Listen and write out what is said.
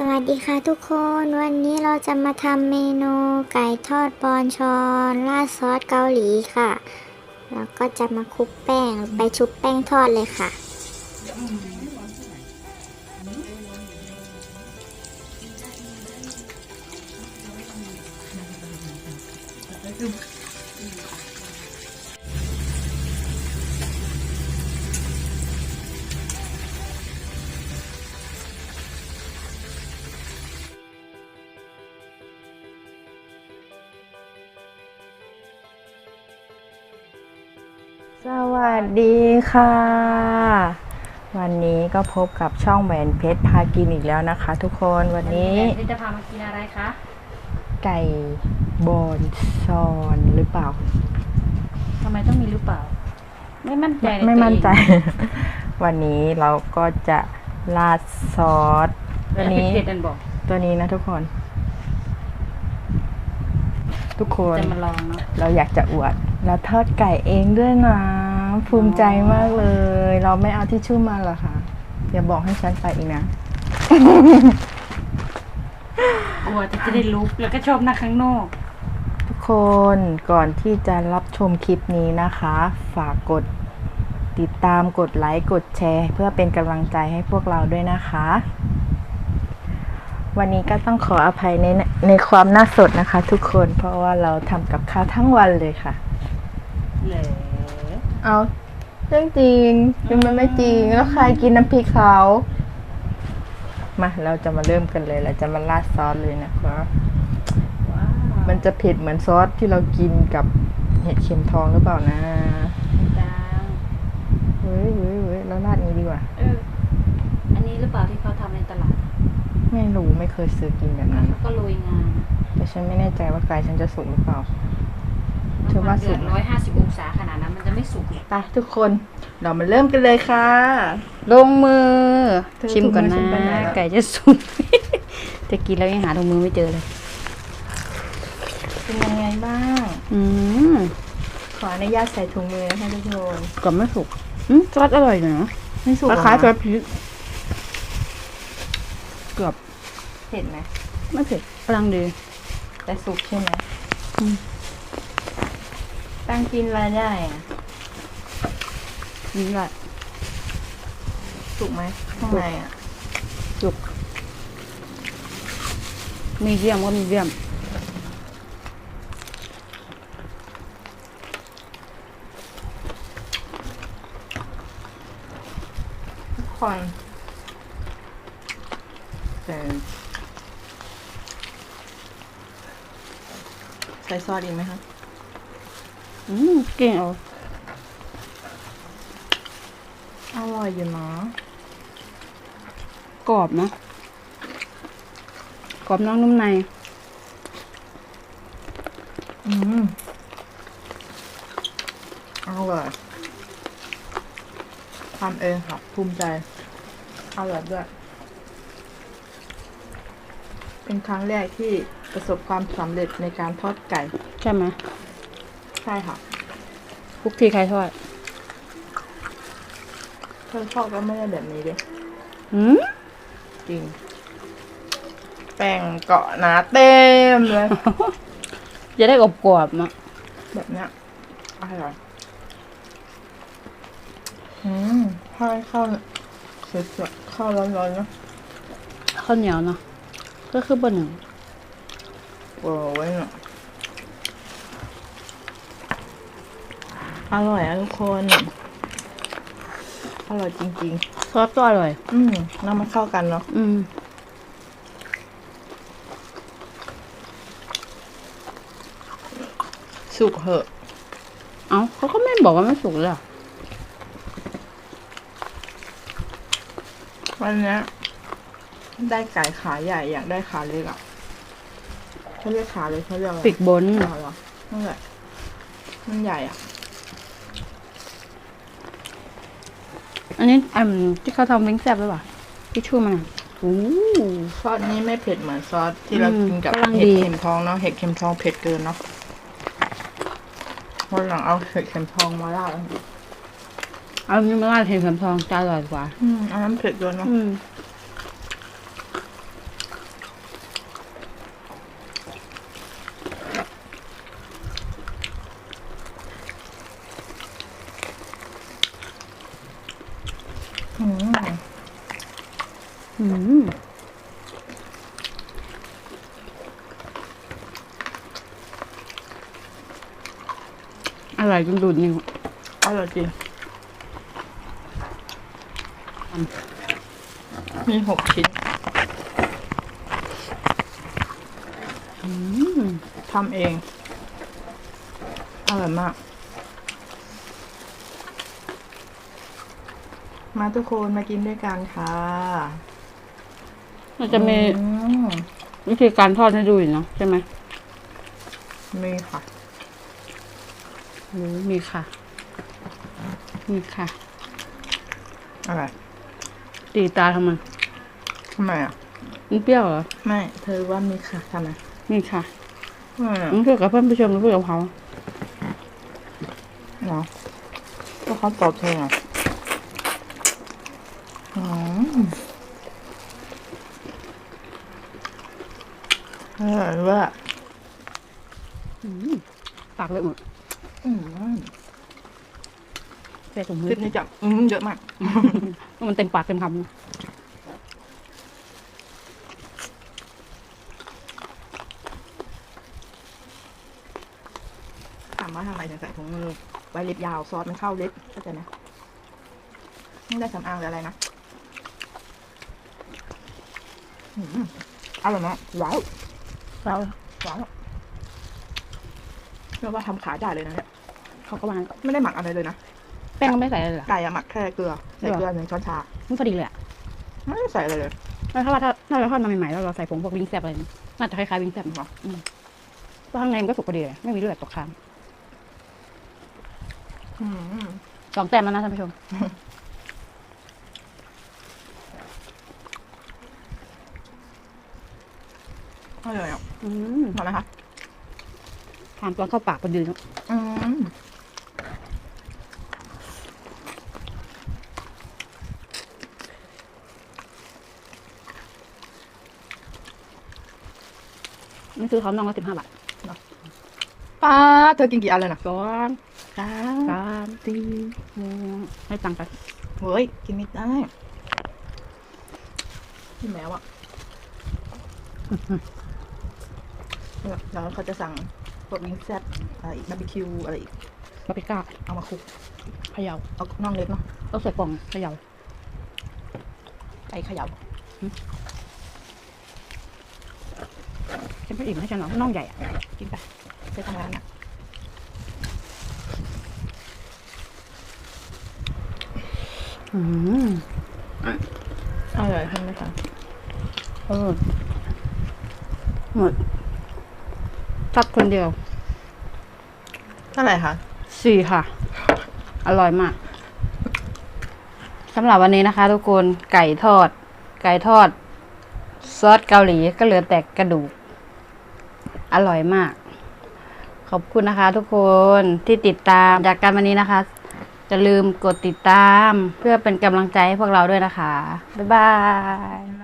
สวัสดีค่ะทุกคนวันนี้เราจะมาทำเมนูไก่ทอดปอนชอนราดซอสเกาหลีค่ะ แล้วก็จะมาคลุกแป้งไปชุบแป้งทอดเลยค่ะ สวัสดีค่ะ วันนี้ก็พบกับช่องแหวนเพชรพากินอีกแล้วนะคะ ทุกคนวันนี้วันนี้จะพามากินอะไรคะ ไก่บอนซอนหรือเปล่า ทำไมต้องมีหรือเปล่า ไม่มั่นใจไม่ในไม่ตัวมั่นใจเองวันนี้เราก็จะราดซอสตัวนี้เผ็ดๆนั่นบอกตัวนี้นะทุกคน ทุกคน จะมาลองเนาะเราอยากจะอวด เราทอดไก่เองด้วยนะภูมิใจมากเลย เราไม่เอาที่ชุ่มมาหรอคะอย่าบอกให้ฉันไปอีกนะ กลัวจะได้ลุกแล้วก็ชอบนั่งข้างนอก ทุกคนก่อนที่จะรับชมคลิปนี้นะคะ ฝากกดติดตามกดไลค์กดแชร์ เพื่อเป็นกำลังใจให้พวกเราด้วยนะคะ วันนี้ก็ต้องขออภัยในในความน่าสดนะคะ ทุกคนเพราะว่าเราทำกับข้าวทั้งวันเลยค่ะ เหลอเอาเรื่องจริงเป็นมันไม่จริงแล้วใครกินน้ำพริกเขามาเราจะมาเริ่มกันเลยเราจะมาราดซอสเลยนะคะว้าวมันจะเผ็ดเหมือนซอสที่เรากินกับเห็ดเข็มทองหรือเปล่านะจังเฮ้ยเฮ้ยเฮ้ยเราราดนี้ดีกว่า เออ อันนี้หรือเปล่าที่เขาทำในตลาด ไม่รู้ไม่เคยซื้อกินแบบนั้นแล้วก็โรยงาแต่ฉันไม่แน่ใจว่าไก่ฉันจะสุกหรือเปล่า เธอว่าน้ำมันสุเดืกอดไหมร้อยห้าสิบองศาขนาดนั้นมันจะไม่สุกเลยไปทุกคน เรามาเริ่มกันเลยค่ะ ลงมือ เธอชิมก่อนถุงมือฉันะนไปไหนแล้วไก่จะสุก จะกินแล้วยังหาถุงมือไม่เจอเลย เป็นยังไงบ้าง อืมขออนุญาตใส่ถุงมือนะคะทุกคนก็ไม่สุกอืมซอสอร่อยอยู่นะไม่สุกคเหรอล้ายๆซอคะสพริกเกือบเผ็ดไหมไม่เผ็ดกำลังดีแต่สุกใช่ไหมอืม ตั้งกินอะไรได้อะนี่แหละสุกไหมข้างในอะสุกมีเดียมก็มีเดียมทุกคนแต่ใส่ซอสอีกไหมคะ อืมเก่งเอาอร่อยอยู่เนาะกรอบนะกรอบนอกนุ่มใน อืมอร่อยทำเองค่ะภูมิใจอร่อยด้วย เป็นครั้งแรกที่ประสบความสำเร็จในการทอดไก่ ใช่ไหม ใช่ค่ะทุกทีใครทอดเธอทอดก็ไม่ได้แบบนี้เลยอืมจริง แป้งเกาะหนาเต็มเลย จะได้กรอบกรอบๆนะแบบเนี้ยอร่อยอืมถ้าเข้าสวยๆเข้าร้อนๆเนอะข้าวเหนียวเนาะก็คือบะหนึ่งโอ้ยเนอะ อร่อยอะทุกคน อร่อยจริง ซอสก็อร่อย ๆ อืมน้ำมันเข้ากันเนาะอืม สุกเหอะ เอ้าเขาก็ไม่บอกว่าไม่สุกเลยอะวันเนี้ยได้ไก่ขาใหญ่อยากได้ขาเล็กอะเขาเรียกขาเลยเขาเรียกอะไรปีกบน ขาเหรอนั่นแหละมันใหญ่อะ อันนี้อันที่เขาทำเล้งแซ่บหรือเปล่าที่ชูมันอะโอ้ซอสนี้ไม่เผ็ดเหมือนซอสที่เราอืมกินกับกำลังเห็ดดี เข็มทองเนาะเห็ดเข็มทองเผ็ดเกินเนาะวันหลังเอาเห็ดเข็มทองมาราดเอาอันนี้มาราดเห็นเข็มทองจะอร่อยกว่า อืมอันนั้นเผ็ดเกินเนาะอืม อืมอรจุ่นดุนนี่อร่อยจริงมีหกชิ้นทำเอง อร่อยมาก มาทุกคนมากินด้วยกันค่ะมันจะมีอืมวิธีการทอดให้ดูอยู่เนาะใช่ไหมมีค่ะ โอ้มีค่ะ มีค่ะ อะไรตีตาทำไมทำไมอะ มันเปรี้ยวเหรอ ไม่ เธอว่ามีค่ะทำไมมีค่ะทำไมอะมันพูดกับเพื่อนผู้ชมหรือพูดกับเขาเหรอก็เขาตอบเธออะ อืมอร่อยว่ะอืมปากเลยหมดอืมเสียถุงมืคอลิปนี้จะอืมเยอะมาก มันเต็มปากเต็มคำถามว่าทำไมถึงใส่ถุงมือไว้เล็บยาว ซอสมันเข้าเล็บเข้าใจไหมไม่ได้สำอางหรืออะไรนะ อืมอร่อยมากว้าวเราว้าวเรียกว่าทำขายได้เลยนะเนี่ยเขาก็วางไม่ได้หมักอะไรเลยนะแป้งก็ไม่ใส่อะไรเลยเหรอไก่อะหมักแค่เกลือใส่เหรอเกลือหนึ่งช้อนชามันพอดีเลยอะไม่ได้ใส่อะไรเลยแล้วถ้าว่าถ้าถ้าเราทอดมาใหม่ๆแล้วเราใส่ผงพวกวิงแซบอะไรนี่น่าจะคล้ายๆวิงแซบเหรอเพราะข้างในมันก็สุกพอดีเลยไม่มีเลือดตกค้างอืมสองแต้มแล้วนะท่านผู้ชม อร่อยอะอืมพอไหมคะทานตอนเข้าปากพอดีเนอะอืมนี่คือเขาน้องละสิบห้าบาทป้าเธอกินกี่อันเลยนะสองสามสามสี่ห้าให้ตังค์ไปเฮ้ยกินไม่ได้กินแล้วอะ แล้วเขาจะสั่งพวกวิงแซ่บอะไรอีกบาร์บีคิวอะไรอีก บาปิก้าเอามาคลุกเขย่าเอาน่องเล็บเนาะต้องใส่กล่องเขย่าไก่เขย่าฉันไม่อิ่มให้ฉันหรอกน่องใหญ่อะกินไปไปทำงานอะอืมอร่อยใช่ไหมคะเออหมด ตักคนเดียวเท่าไหร่คะสี่ค่ะ อร่อยมากสำหรับวันนี้นะคะ ทุกคนไก่ทอด ไก่ทอด ซอสเกาหลีก็เหลือแต่กระดูก อร่อยมาก ขอบคุณนะคะ ทุกคนที่ติดตามจากการวันนี้นะคะอย่าลืมกดติดตามเพื่อเป็นกำลังใจให้พวกเราด้วยนะคะ บ๊ายบาย